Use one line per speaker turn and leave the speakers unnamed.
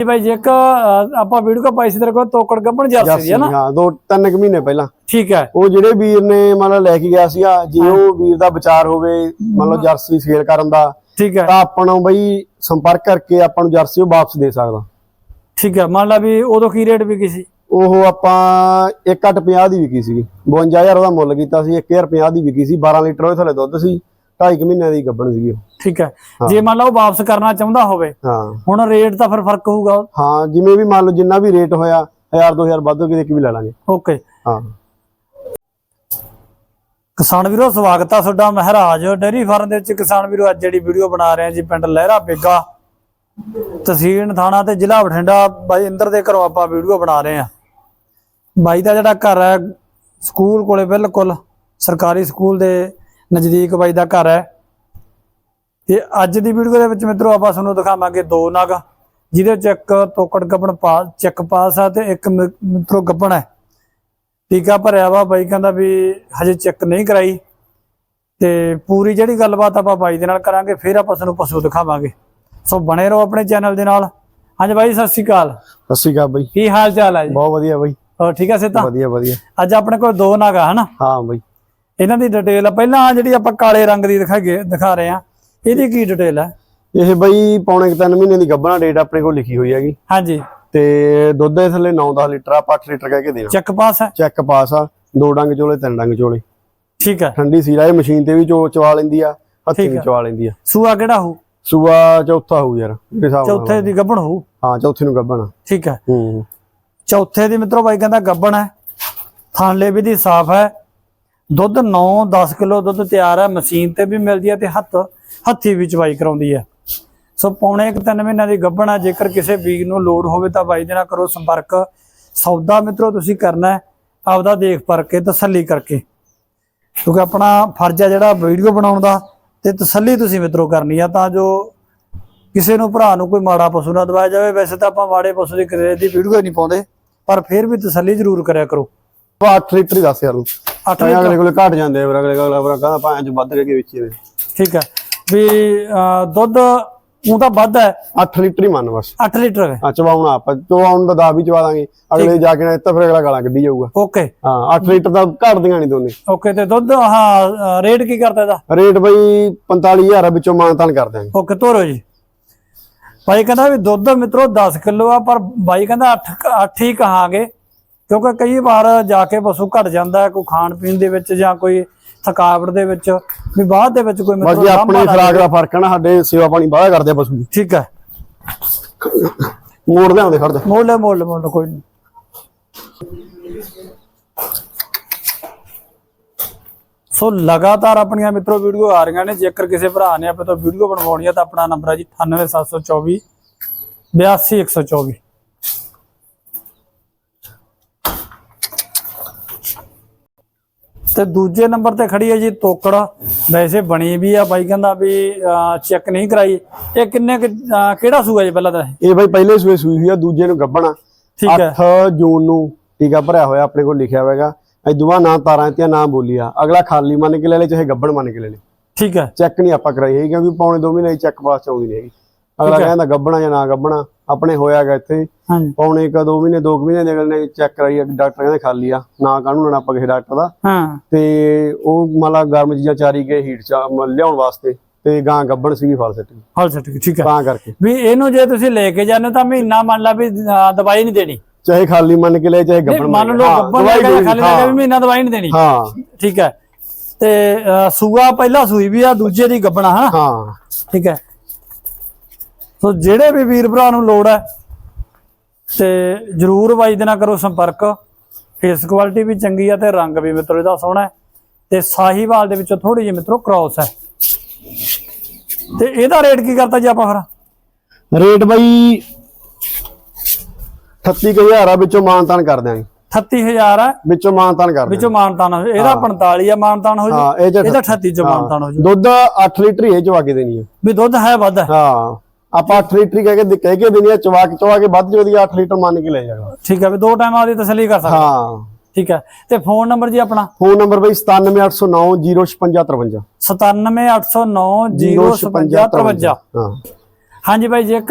ਜੀ ਬਾਈ ਜੇ ਇੱਕ ਆਪਾਂ ਵੀਡੀਓ ਕੋ ਪਾਈ ਸੀ ਤੇਰੇ ਕੋਲ ਤੋਕੜ ਗੱਬਣ ਜਰਸੀ ਦੀ ਹੈ ਨਾ?
ਹਾਂ ਦੋ ਤਿੰਨ ਕੁ ਮਹੀਨੇ ਪਹਿਲਾਂ।
ਠੀਕ ਹੈ।
ਉਹ ਜਿਹੜੇ ਵੀਰ ਨੇ ਮੰਨ ਲਓ ਲੈ ਕੇ ਗਿਆ ਸੀਗਾ ਜੇ ਉਹ ਵੀਰ ਦਾ ਵਿਚਾਰ ਹੋਵੇ ਮੰਨ ਲਓ ਜਰਸੀ ਸੇਲ ਕਰਨ ਦਾ
ਠੀਕ ਹੈ।
ਤਾਂ ਆਪਾਂ ਨੂੰ ਬਈ ਸੰਪਰਕ ਕਰਕੇ ਆਪਾਂ ਨੂੰ ਜਰਸੀ ਉਹ ਵਾਪਸ ਦੇ ਸਕਦਾ।
ਠੀਕ ਹੈ ਮੰਨ ਲਾ ਵੀ ਉਦੋਂ ਕੀ ਰੇਟ ਵਿਕੀ ਸੀ?
ਉਹ ਆਪਾਂ 1.50 ਦੀ ਵਿਕੀ ਸੀਗੀ। 52000 ਉਹਦਾ ਮੁੱਲ ਕੀਤਾ ਸੀ 1050 ਦੀ ਵਿਕੀ ਸੀ 12 ਲੀਟਰ ਉਹਦੇ ਥੱਲੇ ਦੁੱਧ ਸੀ। 2.5 ਮਹੀਨਿਆਂ ਦੀ ਗੱਭਣ ਸੀਗੀ ਉਹ।
ਠੀਕ ਹੈ। ਜੇ ਮੰਨ ਲਾ ਉਹ ਵਾਪਸ ਕਰਨਾ ਚਾਹੁੰਦਾ ਹੋਵੇ
ਹਾਂ।
ਹੁਣ ਰੇਟ ਤਾਂ ਫਿਰ ਫ਼ਰਕ ਹੋਊਗਾ।
ਹਾਂ ਜਿਵੇਂ ਵੀ ਮੰਨ ਲਓ ਜਿੰਨਾ ਵੀ ਰੇਟ ਹੋਇਆ 1000 2000 ਵੱਧ ਕਿਤੇ ਕਿ ਵੀ ਲੈ ਲਾਂਗੇ।
ਓਕੇ।
ਹਾਂ।
ਕਿਸਾਨ ਵੀਰੋ ਸਵਾਗਤ ਆ ਤੁਹਾਡਾ ਮਹਾਰਾਜ। ਡੇਰੀ ਫਾਰਮ ਦੇ ਵਿੱਚ ਕਿਸਾਨ ਵੀਰੋ ਅੱਜ ਜਿਹੜੀ ਵੀਡੀਓ ਬਣਾ ਰਹੇ ਆ ਜੀ ਪਿੰਡ ਲਹਿਰਾ ਬੇਗਾ। ਤਹਿਸੀਲ ਥਾਣਾ ਤੇ ਜ਼ਿਲ੍ਹਾ ਬਠਿੰਡਾ। ਬਾਈ ਇੰਦਰ ਦੇ ਘਰੋਂ ਆਪਾਂ ਵੀਡੀਓ ਬਣਾ ਰਹੇ ਆ ਬਾਈ ਦਾ ਜਿਹੜਾ ਘਰ ਹੈ ਸਕੂਲ ਕੋਲੇ ਬਿਲਕੁਲ ਸਰਕਾਰੀ ਸਕੂਲ ਦੇ ਨਜ਼ਦੀਕ ਬਾਈ ਦਾ ਘਰ ਹੈ। ਤੇ ਅੱਜ ਦੀ ਵੀਡੀਓ ਦੇ ਵਿੱਚ ਮਿੱਤਰੋ ਆਪਾਂ ਤੁਹਾਨੂੰ ਦਿਖਾਵਾਂਗੇ ਦੋ ਨਗ ਜਿਹਦੇ ਵਿੱਚ ਇੱਕ ਤੋਕੜ ਗੱਬਣ ਪਾ ਚੱਕ ਪਾਸ ਆ ਤੇ ਇੱਕ ਮਿੱਤਰੋ ਗੱਬਣ ਹੈ। ਟੀਕਾ ਭਰਿਆ ਵਾ ਬਾਈ ਕਹਿੰਦਾ ਵੀ ਹਜੇ ਚੈੱਕ ਨਹੀਂ ਕਰਾਈ। ਤੇ ਪੂਰੀ ਜਿਹੜੀ ਗੱਲਬਾਤ ਆਪਾਂ ਬਾਈ ਦੇ ਨਾਲ ਕਰਾਂਗੇ ਫਿਰ ਆਪਾਂ ਤੁਹਾਨੂੰ ਪਸ਼ੂ ਦਿਖਾਵਾਂਗੇ। ਸੋ ਬਣੇ ਰਹੋ ਆਪਣੇ ਚੈਨਲ ਦੇ ਨਾਲ। ਹਾਂਜੀ ਬਾਈ ਸਤਿ ਸ਼੍ਰੀ ਅਕਾਲ।
ਸਤਿ ਸ਼੍ਰੀ ਅਕਾਲ ਬਈ।
ਕੀ ਹਾਲ ਚਾਲ ਹੈ ਜੀ?
ਬਹੁਤ ਵਧੀਆ ਬਈ।
ਹੋਰ ਠੀਕ ਹੈ ਸਿੱਧਾ
ਵਧੀਆ ਵਧੀਆ।
ਅੱਜ ਆਪਣੇ ਕੋਲ ਦੋ ਨਗ ਆ ਹਨਾ?
ਹਾਂ ਬਈ।
ਇਹਨਾਂ ਦੀ ਡਿਟੇਲ ਆ। ਪਹਿਲਾਂ ਆਹ ਜਿਹੜੀ ਆਪਾਂ ਕਾਲੇ ਰੰਗ ਦੀ ਦਿਖਾਗੇ ਦਿਖਾ ਰਹੇ ਆ ਇਹਦੀ ਕੀ ਡਿਟੇਲ ਹੈ
ਇਹ ਬਈ ਪੌਣੇ ਕੁ ਤਿੰਨ ਮਹੀਨੇ ਦੀ ਗੱਭਣਾ ਡੇਟ ਆਪਣੇ ਕੋਲ ਲਿਖੀ ਹੋਈ ਹੈਗੀ।
ਹਾਂਜੀ।
ਤੇ ਦੁੱਧ ਦੇ ਥੱਲੇ 9-10 ਲੀਟਰ ਆਪਾਂ 8 ਲੀਟਰ ਕਹਿ ਕੇ ਦੇਣਾ
ਚੈੱਕ ਪਾਸ ਹੈ
ਚੈੱਕ ਪਾਸ ਆ ਦੋ ਡੰਗ ਚੋਲੇ ਤਿੰਨ ਡੰਗ ਚੋਲੇ।
ਠੀਕ ਹੈ
ਠੰਡੀ ਸੀਰਾ ਇਹ ਮਸ਼ੀਨ ਤੇ ਵੀ ਚੋ ਚਵਾ ਲੈਂਦੀ ਆ ਹੱਥੀ ਵੀ
ਆ।
ਚਵਾ ਲੈਂਦੀ ਆ।
ਸੂਆ ਕਿਹੜਾ ਹੋ
ਸੂਆ ਚੌਥਾ ਹੋਊ ਯਾਰ ਹਿਸਾਬ ਨਾਲ
ਚੌਥੇ ਦੀ ਗੱਬਣ ਹੋ
ਹਾਂ ਚੌਥੇ ਨੂੰ ਗੱਭਣਾ
ਠੀਕ ਹੈ
ਹੂੰ।
ਚੌਥੇ ਦੀ ਮਿੱਤਰੋ ਬਾਈ ਕਹਿੰਦਾ ਗੱਬਣ ਹੈ। ਥਾਂਲੇ ਵੀ ਦੀ ਸਾਫ਼ ਹੈ। ਦੁੱਧ 9-10 ਕਿਲੋ ਦੁੱਧ ਤਿਆਰ ਹੈ ਮਸ਼ੀਨ ਤੇ ਵੀ ਮਿਲਦੀ ਹੈ ਤੇ ਹੱਥ, ਹੱਥੀ ਵੀ ਚਵਾਈ ਕਰਾਉਂਦੀ ਹੈ ਸੋ ਪੌਣੇ ਇੱਕ ਤਿੰਨ ਮਹੀਨਿਆਂ ਦੀ ਗੱਬਣ ਹੈ ਜੇਕਰ ਕਿਸੇ ਵੀਰ ਨੂੰ ਲੋੜ ਹੋਵੇ ਤਾਂ ਬਾਈ ਦੇ ਨਾਲ ਕਰੋ ਸੰਪਰਕ। ਸੌਦਾ ਮਿੱਤਰੋ, ਤੁਸੀਂ ਕਰਨਾ ਆਪਦਾ ਦੇਖ ਪਰ ਕੇ, ਤਸੱਲੀ ਕਰਕੇ। ਕਿਉਂਕਿ ਆਪਣਾ ਫਰਜ਼ ਹੈ ਜਿਹੜਾ ਵੀਡੀਓ ਬਣਾਉਣ ਦਾ ਤੇ ਤਸੱਲੀ ਤੁਸੀਂ ਮਿੱਤਰੋ ਕਰਨੀ ਆ, ਤਾਂ ਜੋ ਕਿਸੇ ਨੂੰ ਭਰਾ ਨੂੰ ਕੋਈ ਮਾੜਾ ਪਸ਼ੂ ਨਾ ਦਵਾਇਆ ਜਾਵੇ। ਵੈਸੇ ਤਾਂ ਆਪਾਂ ਮਾੜੇ ਪਸ਼ੂ ਦੀ ਕਰੇ ਦੀ ਵੀਡੀਓ ਹੀ ਨਹੀਂ ਪਾਉਂਦੇ, ਪਰ ਫਿਰ ਵੀ ਤਸੱਲੀ ਜ਼ਰੂਰ ਕਰਿਆ ਕਰੋ।
ਉਹ 8 ਲੀਟਰ ਹੀ ਦੱਸ ਯਾਰ। ਤੂੰ
ਅੱਠ
ਤਾਂ ਅਗਲੇ ਕੋਲੇ ਘਟ ਜਾਂਦੇ ਆ ਫਿਰ ਅਗਲੇ ਅਗਲਾ ਕਹਿੰਦਾ ਭਾਂ ਚ ਵੱਧ ਕੇ ਵੇਚੀ ਦੇ
ਠੀਕ ਹੈ। ਵੀ ਅਹ, ਦੁੱਧ ਉਹ ਤਾਂ ਵੱਧ ਹੈ।
8 ਲੀਟਰ ਹੀ ਮੰਨ ਬਸ।
8 ਲੀਟਰ ਹੈ।
ਆ ਚਵਾਉਣਾ ਆਪਾਂ। ਚਵਾਉਣ ਦਾ ਦਾ ਵੀ ਚਵਾ ਦਾਂਗੇ। ਅਗਲੇ ਜਾ ਕੇ ਨਾ ਇੱਥੇ ਫਿਰ ਅਗਲਾ ਗਾਲਾਂ ਕੱਢੀ ਜਾਊਗਾ।
ਓਕੇ।
ਹਾਂ 8 ਲੀਟਰ ਤਾਂ ਘਟਦੀਆਂ ਨਹੀਂ ਦੋਨੇ।
ਓਕੇ ਤੇ ਦੁੱਧ ਹਾਂ ਰੇਟ ਕੀ ਕਰਦਾ ਇਹਦਾ?
ਰੇਟ ਬਈ 45000 ਆ, ਵਿੱਚੋਂ ਮਾਨਤਾਨ ਕਰ ਦਿਆਂਗੇ।
ਓਕੇ ਤੋਰੋ ਜੀ। ਭਾਈ ਕਹਿੰਦਾ ਵੀ ਦੁੱਧ ਮਿੱਤਰੋ 10 ਕਿਲੋ ਆ ਪਰ ਬਾਈ ਕਹਿੰਦਾ 8 8 ਹੀ ਕਹਾਂਗੇ। ਕਿਉਂਕਿ ਕਈ ਵਾਰ ਜਾ ਕੇ ਪਸ਼ੂ ਘਟ ਜਾਂਦਾ ਕੋਈ ਖਾਣ ਪੀਣ ਦੇ ਵਿੱਚ ਜਾਂ ਕੋਈ ਥਕਾਵਟ ਦੇ ਵਿੱਚ ਵੀ ਬਾਅਦ ਦੇ ਵਿੱਚ ਕੋਈ ਮਿੱਤਰੋ
ਬਾਕੀ ਆਪਣੇ ਖਰਾਕ ਦਾ ਫ਼ਰਕ ਹੈ ਨਾ ਸਾਡੇ ਸੇਵਾ ਪਾਣੀ ਬਾਹਲਾ ਕਰਦੇ ਪਸ਼ੂ ਦੀ
ਠੀਕ ਹੈ।
ਮੋੜ ਲਿਆਉਂਦੇ ਖੜ ਜਾ।
ਮੋਲ ਲੈ ਮੋਲ ਲੈ, ਮੋਲ ਲੈ, ਕੋਈ ਨਹੀਂ। ਸੋ ਲਗਾਤਾਰ ਆਪਣੀਆਂ ਮਿੱਤਰੋ ਵੀਡੀਓ ਆ ਰਹੀਆਂ ਨੇ। ਜੇਕਰ ਕਿਸੇ ਭਰਾ ਨੇ ਆਪਣੇ ਤੋਂ ਵੀਡੀਓ ਬਣਵਾਉਣੀ ਹੈ ਤਾਂ ਆਪਣਾ ਨੰਬਰ ਹੈ ਜੀ 98724 82124 ਤੇ ਦੂਜੇ ਨੰਬਰ ਤੇ ਖੜੀ ਹੈ ਜੀ ਤੋਕੜ। ਵੈਸੇ ਬਣੀ ਵੀ ਆ ਬਾਈ ਕਹਿੰਦਾ ਵੀ ਚੈੱਕ ਨਹੀਂ ਕਰਾਈ। ਇਹ ਕਿੰਨੇ ਕਿਹੜਾ ਸੂਆ ਜੀ ਪਹਿਲਾਂ ਤਾਂ ਇਹ?
ਬਈ ਪਹਿਲੇ ਸੂਏ ਸੂਈ ਹੋਈ ਆ ਦੂਜੇ ਨੂੰ ਗੱਭਣਾ।
ਠੀਕ ਹੈ।
8 ਜੂਨ ਨੂੰ ਟੀਕਾ ਭਰਿਆ ਹੋਇਆ ਆਪਣੇ ਕੋਲ ਲਿਖਿਆ ਹੋਵੇਗਾ ਇਦੂਆ ਨਾ ਤਾਰਾਂ ਤੇ ਨਾ ਬੋਲੀਆ ਅਗਲਾ ਖਾਲੀ ਮੰਨ ਕੇ ਲੈ ਲੈ ਚਾਹੇ ਗੱਭਣ ਮੰਨ ਕੇ ਲੈ ਲੈ।
ਠੀਕ ਹੈ।
ਚੈੱਕ ਨਹੀਂ ਆਪਾਂ ਕਰਾਈ ਹੈਗੀ ਕਿਉਂਕਿ ਪੌਣੇ 2 ਮਹੀਨੇ ਚੈੱਕ ਪਾਸ ਚ ਆਉਂਦੀ ਨਹੀਂ ਹੈਗੀ। ਅਗਲਾ। ਕਹਿੰਦਾ ਗੱਭਣਾ ਜਾਂ ਨਾ ਗੱਭਣਾ ਆਪਣੇ ਹੋਇਆਗਾ ਇੱਥੇ
ਹਾਂਜੀ।
ਪੌਣੇ ਕ 2 ਮਹੀਨੇ 2 ਮਹੀਨੇ ਦੇ ਅਗਲੇ ਨੇ ਚੈੱਕ ਕਰਾਈ ਆ, ਡਾਕਟਰ ਕਹਿੰਦੇ ਖਾਲੀ ਆ ਨਾ ਕਾਹਨੂੰ ਲੈਣਾ ਆਪਾਂ ਕਿਸੇ ਡਾਕਟਰ ਦਾ। ਤੇ ਉਹ ਮਤਲਬ ਗਰਮ ਚੀਜ਼ਾਂ ਚਾਰੀ ਗਏ ਹੀਟ ਚ ਲਿਆਉਣ ਵਾਸਤੇ ਤੇ ਗਾਂ ਗੱਭਣ ਸੀਗੀ ਫਲ ਸੱਟ
ਠੀਕ ਹੈ।
ਤਾਂ ਕਰਕੇ।
ਵੀ ਇਹਨੂੰ ਜੇ ਤੁਸੀਂ ਲੈ ਕੇ ਜਾਂਦੇ ਤਾਂ ਮਹੀਨਾ ਮੰਨ ਲਾ ਵੀ ਦਵਾਈ ਨਹੀਂ ਦੇਣੀ।
ਚਾਹੇ ਖਾਲੀ ਮੰਨ ਕੇ ਲੈ ਚਾਹੇ ਗੱਭਣ
ਮੰਨ ਲਓ
ਹਾਂ,
ਗੱਬਨ ਲੈ ਕੇ ਖਾਲੀ ਲੈ ਕੇ ਵੀ ਮਹੀਨਾ ਦਵਾਈ ਨਹੀਂ ਦੇਣੀ।
ਹਾਂ।
ਠੀਕ ਹੈ। ਤੇ ਸੂਆ ਪਹਿਲਾ ਸੂਈ ਵੀ ਆ ਦੂਜੇ ਦੀ ਗੱਬਣਾ ਹਾਂ
ਹਾਂ।
ਠੀਕ ਹੈ। ਸੋ ਜਿਹੜੇ ਵੀ ਵੀਰ ਭਰਾ ਨੂੰ ਲੋੜ ਹੈ ਤੇ ਜਰੂਰ ਬਾਈ ਦੇ ਨਾਲ ਕਰੋ ਸੰਪਰਕ। ਫੇਸ ਕੁਆਲਿਟੀ ਵੀ ਚੰਗੀ ਆ ਤੇ ਰੰਗ ਵੀ ਮਿੱਤਰੋ ਇਹਦਾ ਸੋਹਣਾ ਹੈ। ਤੇ ਸਾਹੀਵਾਲ ਦੇ ਵਿੱਚੋਂ ਥੋੜੀ ਜਿਹੀ ਮਿੱਤਰੋ ਕ੍ਰਾਸ ਹੈ। ਤੇ ਇਹਦਾ ਰੇਟ ਕੀ ਕਰਤਾ ਜੀ ਆਪਾਂ ਫਿਰ?
ਰੇਟ ਬਈ 38000 ਆ ਵਿੱਚੋਂ ਮਾਨਤਾਨ ਕਰ ਦਿਆਂਗੇ।
38000 ਹੈ
ਵਿੱਚੋਂ ਮਾਨਤਾਨ ਕਰ
ਵਿੱਚੋਂ ਮਾਨਤਾਨ ਹੋ- ਇਹਦਾ 45 ਆ ਮਾਨਤਾਨ ਹੋ
ਹਾਂ
ਜੂ ਇਹਦਾ 38 ਚ ਮਾਨਤਾਨ ਹੋ ਜੂ
ਦੁੱਧ 8 ਲੀਟਰ ਹੀ ਇਹ ਚਵਾ ਕੇ ਦੇਣੀ ਹੈ।
ਵੀ ਦੁੱਧ ਹੈ ਵੱਧ ਹੈ।
ਹਾਂ। ਆਪਾਂ 8 ਲੀਟਰ ਕਹਿ ਕੇ ਕਹਿ ਕੇ ਦੇਣੀ ਹੈ ਚਵਾ ਕੇ ਚਵਾ ਕੇ ਵੱਧ ਜੋਦੀ 8 ਲੀਟਰ ਮੰਨ ਕੇ ਲੈ ਜਾਗਾ।
ਠੀਕ ਹੈ ਵੀ ਦੋ ਟਾਈਮ ਆਪਦੀ ਤਸੱਲੀ ਕਰ ਸਕਦੇ।
ਹਾਂ।
ਠੀਕ ਹੈ। ਤੇ ਫੋਨ ਨੰਬਰ ਜੀ ਆਪਣਾ?
ਫੋਨ ਨੰਬਰ ਬਈ 97809 05653
97809 05653
ਹਾਂ।
ਹਾਂਜੀ ਬਾਈ ਜੀ ਇੱਕ